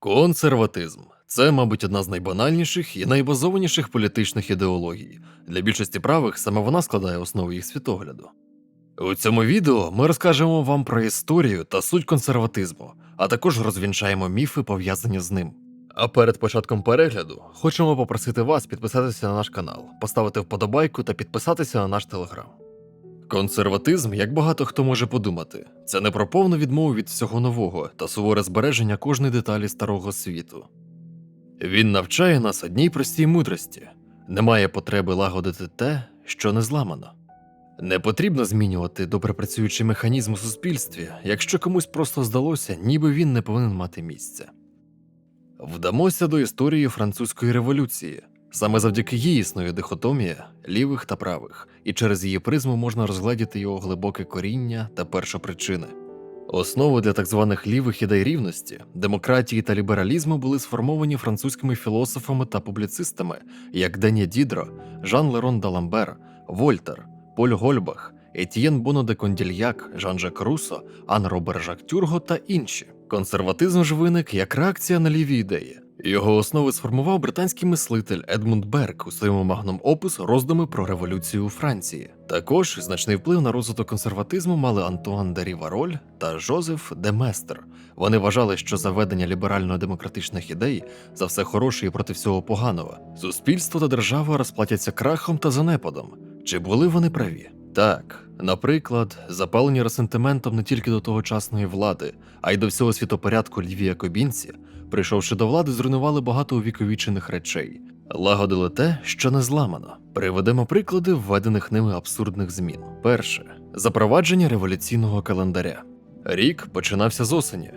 Консерватизм це, мабуть, одна з найбанальніших і найбазованіших політичних ідеологій. Для більшості правих саме вона складає основу їх світогляду. У цьому відео ми розкажемо вам про історію та суть консерватизму, а також розвінчаємо міфи, пов'язані з ним. А перед початком перегляду хочемо попросити вас підписатися на наш канал, поставити вподобайку та підписатися на наш телеграм. Консерватизм, як багато хто може подумати, це не про повну відмову від всього нового та суворе збереження кожної деталі старого світу. Він навчає нас одній простій мудрості немає потреби лагодити те, що не зламано. Не потрібно змінювати добре працюючий механізм у суспільстві, якщо комусь просто здалося, ніби він не повинен мати місця. Вдамося до історії французької революції. Саме завдяки їй існує дихотомія лівих та правих, і через її призму можна розгледіти його глибоке коріння та першопричини. Основи для так званих лівих ідей рівності, демократії та лібералізму були сформовані французькими філософами та публіцистами, як Дені Дідро, Жан Лерон Даламбер, Вольтер, Поль Гольбах, Етьєн Боно де Кондільяк, Жан-Жак Руссо, Ан Робер Жак Тюрго та інші. Консерватизм ж виник як реакція на ліві ідеї. Його основи сформував британський мислитель Едмунд Берг у своєму магном опус роздуми про революцію у Франції. Також значний вплив на розвиток консерватизму мали Антуан де Рівароль та Жозеф де Местер. Вони вважали, що заведення ліберально-демократичних ідей за все хороше і проти всього поганого. Суспільство та держава розплатяться крахом та занепадом. Чи були вони праві? Так, наприклад, запалені ресентиментом не тільки до тогочасної влади, а й до всього світопорядку ліві якобінці, прийшовши до влади, зруйнували багато увіковічених речей, лагодили те, що не зламано. Приведемо приклади введених ними абсурдних змін. Перше запровадження революційного календаря. Рік починався з осені,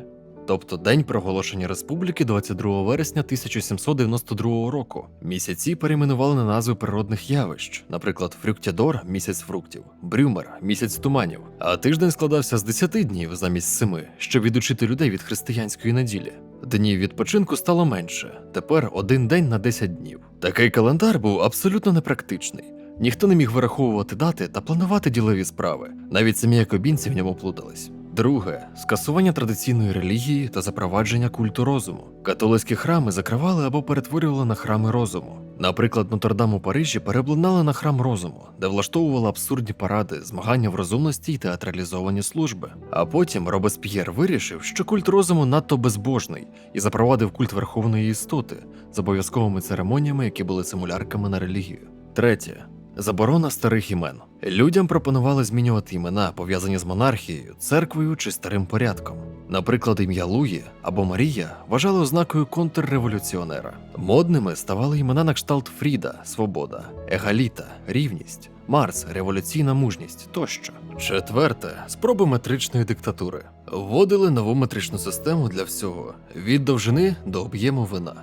тобто день проголошення республіки 22 вересня 1792 року. Місяці перейменували на назви природних явищ, наприклад, Фрюктядор місяць фруктів, Брюмер місяць туманів. А тиждень складався з 10 днів замість 7, щоб відучити людей від християнської неділі. Днів відпочинку стало менше, тепер один день на 10 днів. Такий календар був абсолютно непрактичний. Ніхто не міг вираховувати дати та планувати ділові справи. Навіть самі якобінці в ньому плутались. Друге скасування традиційної релігії та запровадження культу розуму. Католицькі храми закривали або перетворювали на храми розуму. Наприклад, Нотр-Дам у Парижі переобладнали на храм розуму, де влаштовували абсурдні паради, змагання в розумності й театралізовані служби. А потім Робесп'єр вирішив, що культ розуму надто безбожний і запровадив культ верховної істоти з обов'язковими церемоніями, які були симулярками на релігію. Третє. Заборона старих імен. Людям пропонували змінювати імена, пов'язані з монархією, церквою чи старим порядком. Наприклад, ім'я Луї або Марія вважали ознакою контрреволюціонера. Модними ставали імена на кшталт Фріда, Свобода, Егаліта, Рівність, Марс, революційна мужність тощо. Четверте спроби метричної диктатури. Вводили нову метричну систему для всього від довжини до об'єму вина.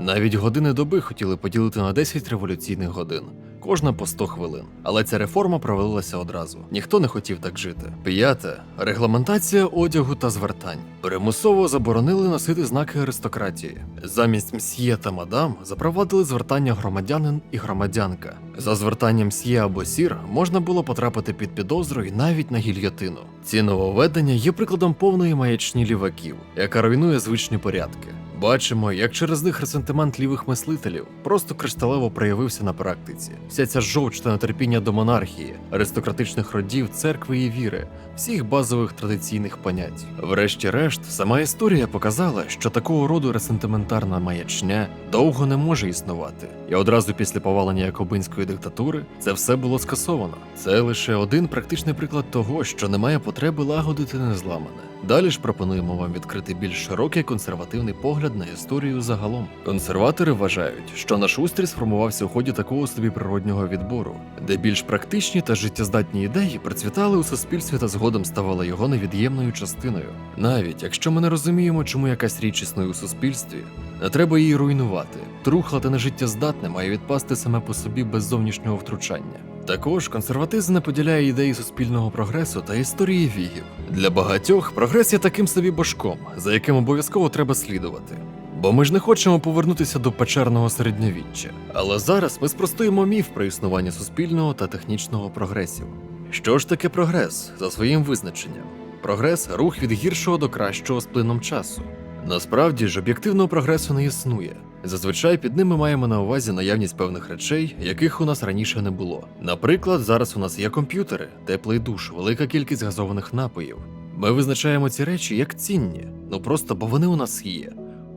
Навіть години доби хотіли поділити на 10 революційних годин, кожна по 100 хвилин. Але ця реформа провалилася одразу. Ніхто не хотів так жити. П'яте регламентація одягу та звертань. Примусово заборонили носити знаки аристократії. Замість мсьє та мадам запровадили звертання громадянин і громадянка. За звертанням мсьє або сір можна було потрапити під підозру і навіть на гільйотину. Ці нововведення є прикладом повної маячні ліваків, яка руйнує звичні порядки. Бачимо, як через них ресентимент лівих мислителів просто кришталево проявився на практиці. Вся ця жовч та нетерпіння до монархії, аристократичних родів, церкви і віри, всіх базових традиційних понять. Врешті-решт, сама історія показала, що такого роду ресентиментарна маячня довго не може існувати, і одразу після повалення якобинської диктатури це все було скасовано. Це лише один практичний приклад того, що немає потреби лагодити незламане. Далі ж пропонуємо вам відкрити більш широкий консервативний погляд на історію загалом. Консерватори вважають, що наш устрій сформувався у ході такого собі природнього відбору, де більш практичні та життєздатні ідеї процвітали у суспільстві та згодом ставали його невід'ємною частиною. Навіть якщо ми не розуміємо, чому якась річ існує у суспільстві, не треба її руйнувати. Трухла та нежиттєздатне має відпасти саме по собі без зовнішнього втручання. Також консерватизм не поділяє ідеї суспільного прогресу та історії вігів. Для багатьох прогрес є таким собі божком, за яким обов'язково треба слідувати. Бо ми ж не хочемо повернутися до печерного середньовіччя. Але зараз ми спростуємо міф про існування суспільного та технічного прогресів. Що ж таке прогрес за своїм визначенням? Прогрес рух від гіршого до кращого з плином часу. Насправді ж об'єктивного прогресу не існує. Зазвичай під ним ми маємо на увазі наявність певних речей, яких у нас раніше не було. Наприклад, зараз у нас є комп'ютери, теплий душ, велика кількість газованих напоїв. Ми визначаємо ці речі як цінні, ну просто бо вони у нас є.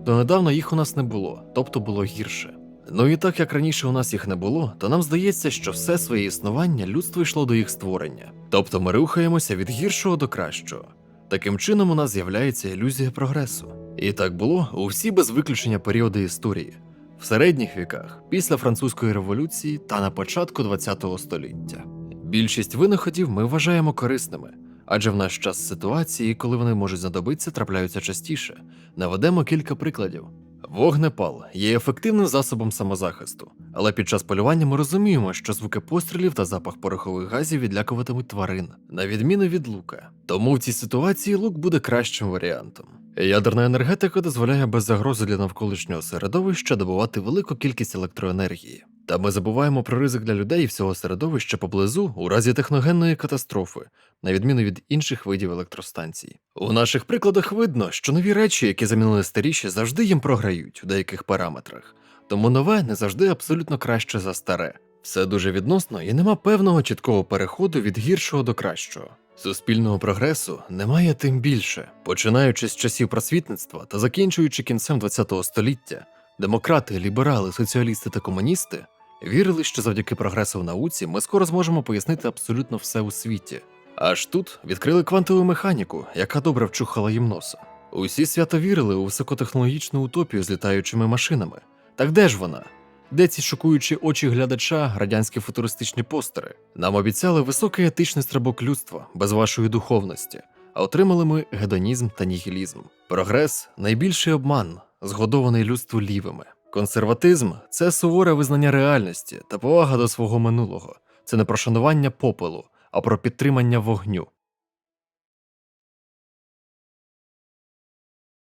Донедавна їх у нас не було, тобто було гірше. Ну і так як раніше у нас їх не було, то нам здається, що все своє існування людство йшло до їх створення. Тобто ми рухаємося від гіршого до кращого. Таким чином у нас з'являється ілюзія прогресу. І так було у всі без виключення періоди історії в середніх віках, після французької революції та на початку ХХ століття. Більшість винаходів ми вважаємо корисними, адже в наш час ситуації, коли вони можуть знадобитися, трапляються частіше. Наведемо кілька прикладів. Вогнепал є ефективним засобом самозахисту, але під час полювання ми розуміємо, що звуки пострілів та запах порохових газів відлякуватимуть тварин, на відміну від лука. Тому в цій ситуації лук буде кращим варіантом. Ядерна енергетика дозволяє без загрози для навколишнього середовища добувати велику кількість електроенергії. Та ми забуваємо про ризик для людей і всього середовища поблизу у разі техногенної катастрофи, на відміну від інших видів електростанцій. У наших прикладах видно, що нові речі, які замінили старіші, завжди їм програють у деяких параметрах, тому нове не завжди абсолютно краще за старе. Все дуже відносно і нема певного чіткого переходу від гіршого до кращого. Суспільного прогресу немає тим більше, починаючи з часів просвітництва та закінчуючи кінцем ХХ століття, демократи, ліберали, соціалісти та комуністи вірили, що завдяки прогресу в науці ми скоро зможемо пояснити абсолютно все у світі. Аж тут відкрили квантову механіку, яка добре вчухала їм носа. Усі свято вірили у високотехнологічну утопію з літаючими машинами. Так де ж вона? Де ці шокуючі очі глядача, радянські футуристичні постери? Нам обіцяли високий етичний стрибок людства без вашої духовності, а отримали ми гедонізм та нігілізм. Прогрес найбільший обман, згодований людству лівими. Консерватизм це суворе визнання реальності та повага до свого минулого. Це не про шанування попелу, а про підтримання вогню.